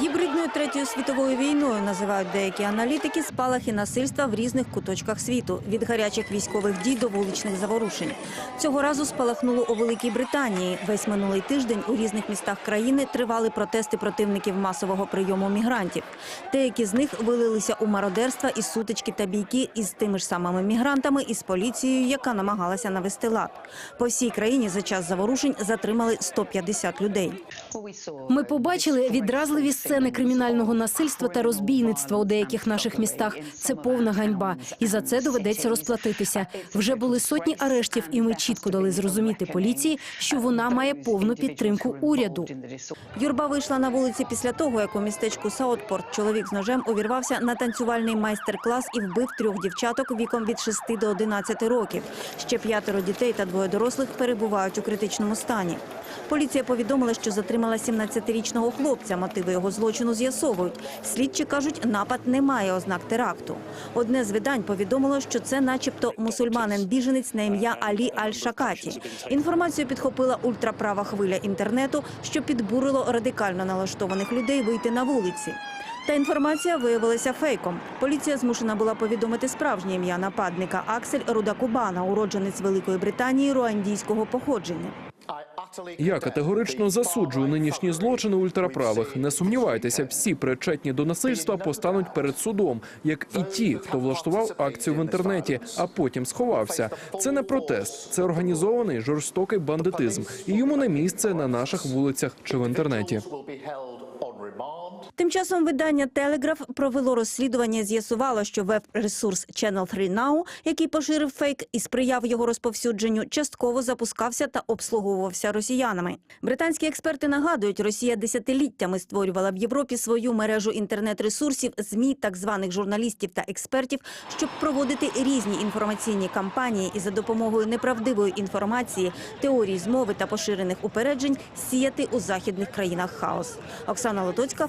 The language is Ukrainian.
Гібридною третьою світовою війною називають деякі аналітики спалахи насильства в різних куточках світу від гарячих військових дій до вуличних заворушень. Цього разу спалахнуло у Великій Британії. Весь минулий тиждень у різних містах країни тривали протести противників масового прийому мігрантів. Деякі з них вилилися у мародерства і сутички та бійки із тими ж самими мігрантами і з поліцією, яка намагалася навести лад. По всій країні за час заворушень затримали 150 людей. Ми побачили відразливі сцени кримінального насильства та розбійництва у деяких наших містах. Це повна ганьба, і за це доведеться розплатитися. Вже були сотні арештів, і ми чітко дали зрозуміти поліції, що вона має повну підтримку уряду. Юрба вийшла на вулиці після того, як у містечку Саутпорт чоловік з ножем увірвався на танцювальний майстер-клас і вбив трьох дівчаток віком від 6 до 11 років. Ще п'ятеро дітей та двоє дорослих перебувають у критичному стані. Поліція повідомила, що затримала 17-річного хлопця. Мотиви його злочину з'ясовують. Слідчі кажуть, напад не має ознак теракту. Одне з видань повідомило, що це, начебто, мусульманин-біженець на ім'я Алі Аль-Шакаті. Інформацію підхопила ультраправа хвиля інтернету, що підбурило радикально налаштованих людей вийти на вулиці. Та інформація виявилася фейком. Поліція змушена була повідомити справжнє ім'я нападника Аксель Рудакубана, уродженець Великої Британії руандійського походження. Я категорично засуджую нинішні злочини ультраправих. Не сумнівайтеся, всі причетні до насильства постануть перед судом, як і ті, хто влаштував акцію в інтернеті, а потім сховався. Це не протест, це організований жорстокий бандитизм, і йому не місце на наших вулицях чи в інтернеті. Тим часом видання Телеграф провело розслідування, і з'ясувало, що веб-ресурс Channel 3 Now, який поширив фейк і сприяв його розповсюдженню, частково запускався та обслуговувався росіянами. Британські експерти нагадують, Росія десятиліттями створювала в Європі свою мережу інтернет-ресурсів, змі, так званих журналістів та експертів, щоб проводити різні інформаційні кампанії і за допомогою неправдивої інформації, теорій змови та поширених упереджень сіяти у західних країнах хаос. Оксана Лотоцька,